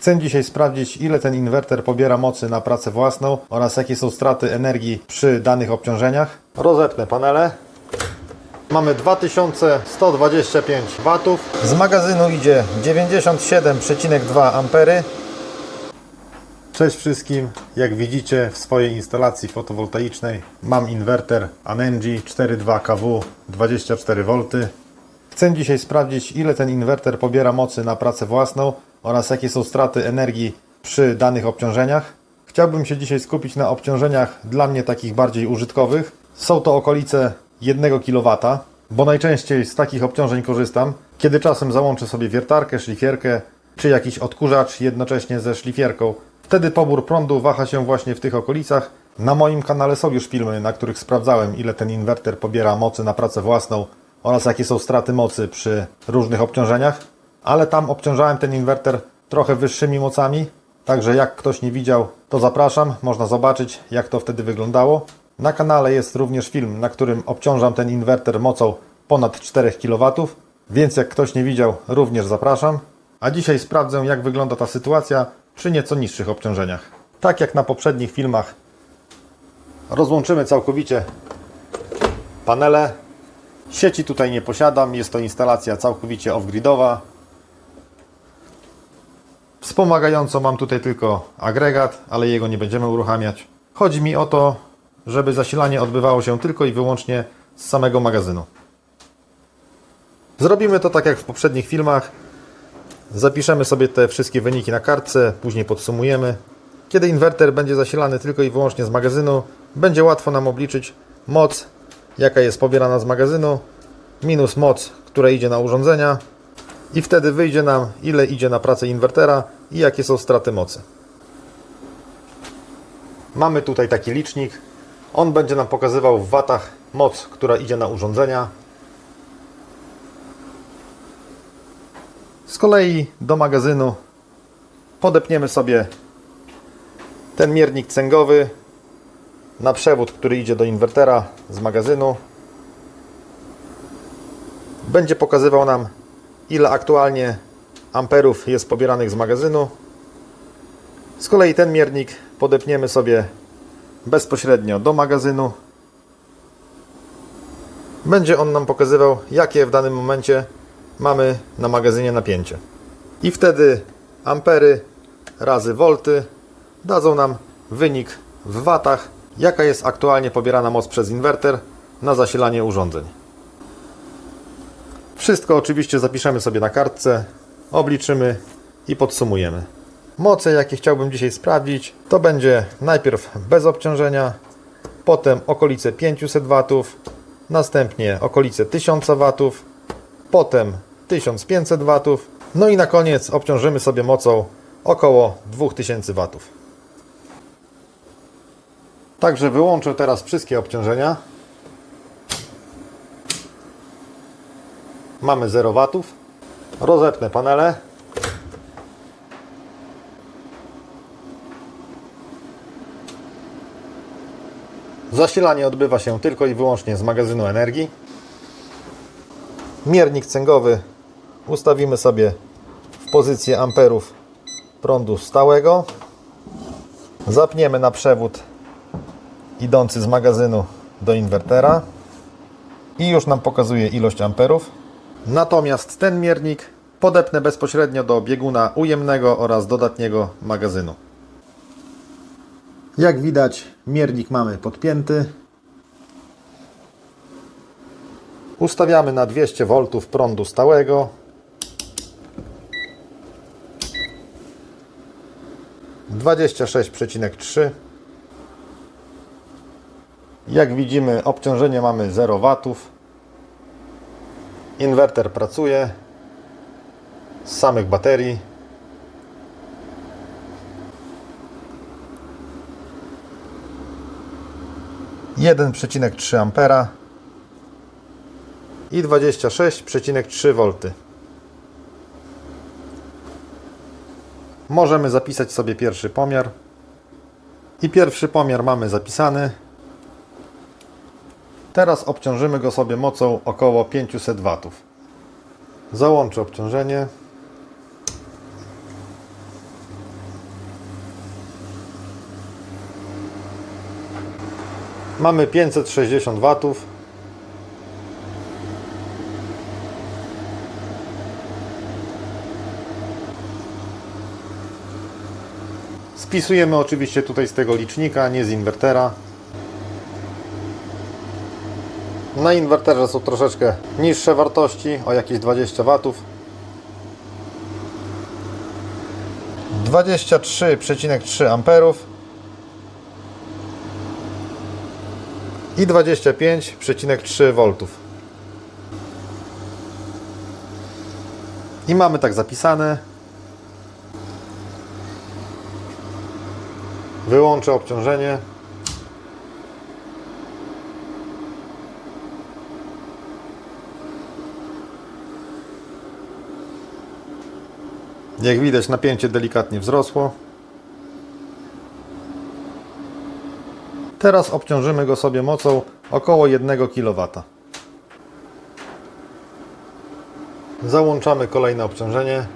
Chcę dzisiaj sprawdzić, ile ten inwerter pobiera mocy na pracę własną oraz jakie są straty energii przy danych obciążeniach. Rozepnę panele. Mamy 2125 W. Z magazynu idzie 97,2 ampery. Cześć wszystkim. Jak widzicie w swojej instalacji fotowoltaicznej mam inwerter Anengi 4.2 kW 24V. Chcę dzisiaj sprawdzić ile ten inwerter pobiera mocy na pracę własną oraz jakie są straty energii przy danych obciążeniach. Chciałbym się dzisiaj skupić na obciążeniach dla mnie takich bardziej użytkowych. Są to okolice 1 kW, bo najczęściej z takich obciążeń korzystam, kiedy czasem załączę sobie wiertarkę, szlifierkę czy jakiś odkurzacz jednocześnie ze szlifierką. Wtedy pobór prądu waha się właśnie w tych okolicach. Na moim kanale są już filmy, na których sprawdzałem, ile ten inwerter pobiera mocy na pracę własną oraz jakie są straty mocy przy różnych obciążeniach. Ale tam obciążałem ten inwerter trochę wyższymi mocami. Także jak ktoś nie widział, to zapraszam. Można zobaczyć, jak to wtedy wyglądało. Na kanale jest również film, na którym obciążam ten inwerter mocą ponad 4 kW. Więc jak ktoś nie widział, również zapraszam. A dzisiaj sprawdzę, jak wygląda ta sytuacja przy nieco niższych obciążeniach. Tak jak na poprzednich filmach, rozłączymy całkowicie panele. Sieci tutaj nie posiadam, jest to instalacja całkowicie off-gridowa. Wspomagająco mam tutaj tylko agregat, ale jego nie będziemy uruchamiać. Chodzi mi o to, żeby zasilanie odbywało się tylko i wyłącznie z samego magazynu. Zrobimy to tak jak w poprzednich filmach. Zapiszemy sobie te wszystkie wyniki na kartce, później podsumujemy. Kiedy inwerter będzie zasilany tylko i wyłącznie z magazynu, będzie łatwo nam obliczyć moc, jaka jest pobierana z magazynu, minus moc, która idzie na urządzenia i wtedy wyjdzie nam, ile idzie na pracę inwertera i jakie są straty mocy. Mamy tutaj taki licznik. On będzie nam pokazywał w watach moc, która idzie na urządzenia. Z kolei do magazynu podepniemy sobie ten miernik cęgowy na przewód, który idzie do inwertera z magazynu. Będzie pokazywał nam, ile aktualnie amperów jest pobieranych z magazynu. Z kolei ten miernik podepniemy sobie bezpośrednio do magazynu. Będzie on nam pokazywał, jakie w danym momencie mamy na magazynie napięcie. I wtedy ampery razy wolty dadzą nam wynik w watach, jaka jest aktualnie pobierana moc przez inwerter na zasilanie urządzeń. Wszystko oczywiście zapiszemy sobie na kartce, obliczymy i podsumujemy. Moce, jakie chciałbym dzisiaj sprawdzić, to będzie najpierw bez obciążenia, potem okolice 500 W, następnie okolice 1000 W, potem 1500 W, no i na koniec obciążymy sobie mocą około 2000 W. Także wyłączę teraz wszystkie obciążenia. Mamy 0 W. Rozepnę panele. Zasilanie odbywa się tylko i wyłącznie z magazynu energii. Miernik cęgowy ustawimy sobie w pozycję amperów prądu stałego. Zapniemy na przewód idący z magazynu do inwertera i już nam pokazuje ilość amperów. Natomiast ten miernik podepnę bezpośrednio do bieguna ujemnego oraz dodatniego magazynu. Jak widać, miernik mamy podpięty. Ustawiamy na 200 V prądu stałego. Dwadzieścia sześć przecinek trzy. Jak widzimy, obciążenie mamy 0 W. Inwerter pracuje z samych baterii. Jeden przecinek trzy ampera i 26,3 V. Możemy zapisać sobie pierwszy pomiar. I pierwszy pomiar mamy zapisany. Teraz obciążymy go sobie mocą około 500 W. Załączę obciążenie. Mamy 560 W. Spisujemy oczywiście tutaj z tego licznika, nie z inwertera. Na inwerterze są troszeczkę niższe wartości, o jakieś 20 watów. 23,3 amperów i 25,3 V. I mamy tak zapisane. Wyłączę obciążenie. Jak widać napięcie delikatnie wzrosło. Teraz obciążymy go sobie mocą około 1 kW. Załączamy kolejne obciążenie.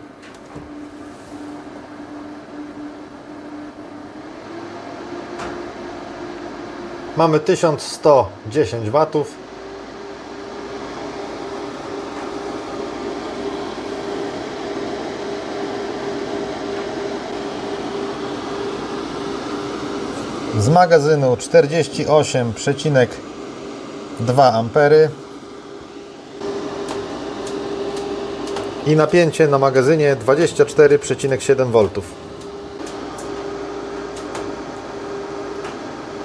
Mamy 1110 watów. Z magazynu 48,2 ampery i napięcie na magazynie 24,7 V.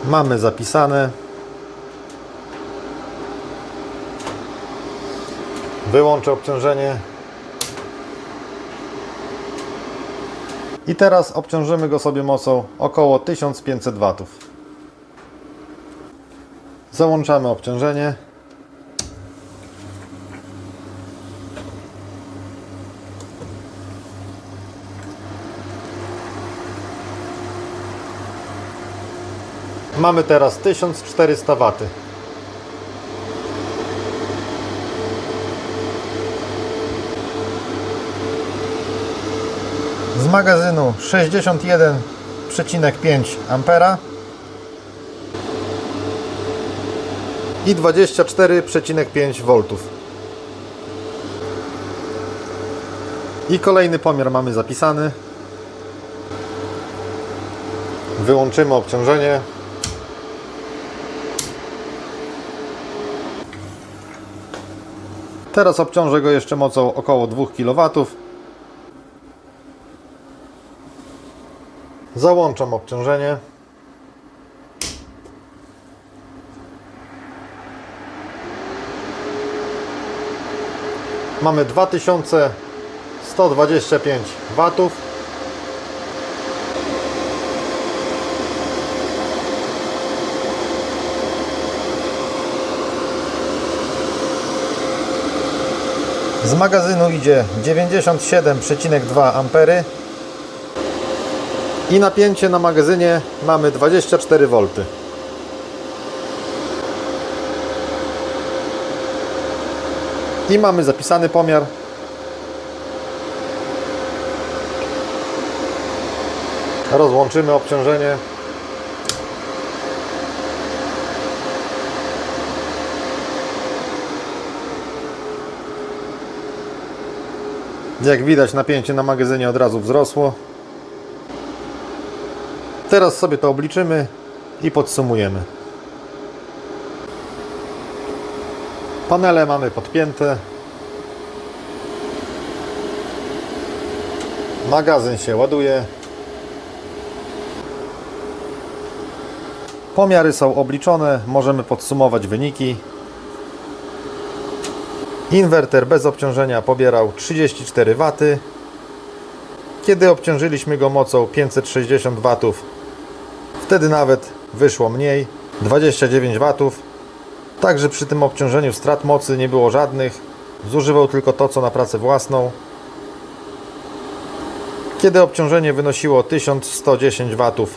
Mamy zapisane. Wyłączę obciążenie. I teraz obciążymy go sobie mocą około 1500 W. Załączamy obciążenie. Mamy teraz 1400 W. z magazynu 61,5 ampera i 24,5 V. I kolejny pomiar mamy zapisany. Wyłączymy obciążenie. Teraz obciążę go jeszcze mocą około 2 kW. Załączam obciążenie. Mamy 2125 watów. Z magazynu idzie 97,2 ampery. I napięcie na magazynie mamy 24 V. I mamy zapisany pomiar. Rozłączymy obciążenie. Jak widać napięcie na magazynie od razu wzrosło. Teraz sobie to obliczymy i podsumujemy. Panele mamy podpięte. Magazyn się ładuje. Pomiary są obliczone, możemy podsumować wyniki. Inwerter bez obciążenia pobierał 34 W. Kiedy obciążyliśmy go mocą 560 W, wtedy nawet wyszło mniej 29 W. Także przy tym obciążeniu strat mocy nie było żadnych. Zużywał tylko to, co na pracę własną. Kiedy obciążenie wynosiło 1110 W,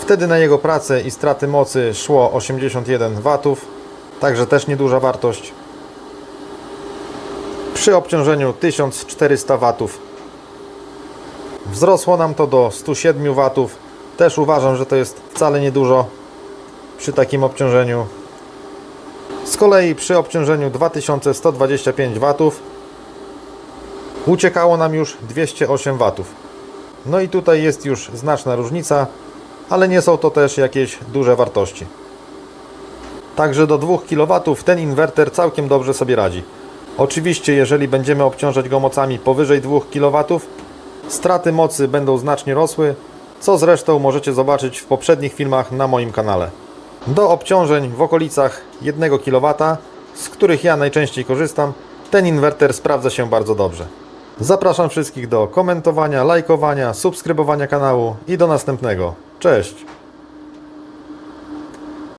wtedy na jego pracę i straty mocy szło 81 W. Także też nieduża wartość. Przy obciążeniu 1400 W wzrosło nam to do 107 W. Też uważam, że to jest wcale niedużo. przy takim obciążeniu. Z kolei przy obciążeniu 2125 W uciekało nam już 208 W. No i tutaj jest już znaczna różnica, ale nie są to też jakieś duże wartości. Także do 2 kW ten inwerter całkiem dobrze sobie radzi. Oczywiście, jeżeli będziemy obciążać go mocami powyżej 2 kW, straty mocy będą znacznie rosły, co zresztą możecie zobaczyć w poprzednich filmach na moim kanale. Do obciążeń w okolicach 1 kW, z których ja najczęściej korzystam, ten inwerter sprawdza się bardzo dobrze. Zapraszam wszystkich do komentowania, lajkowania, subskrybowania kanału i do następnego. Cześć!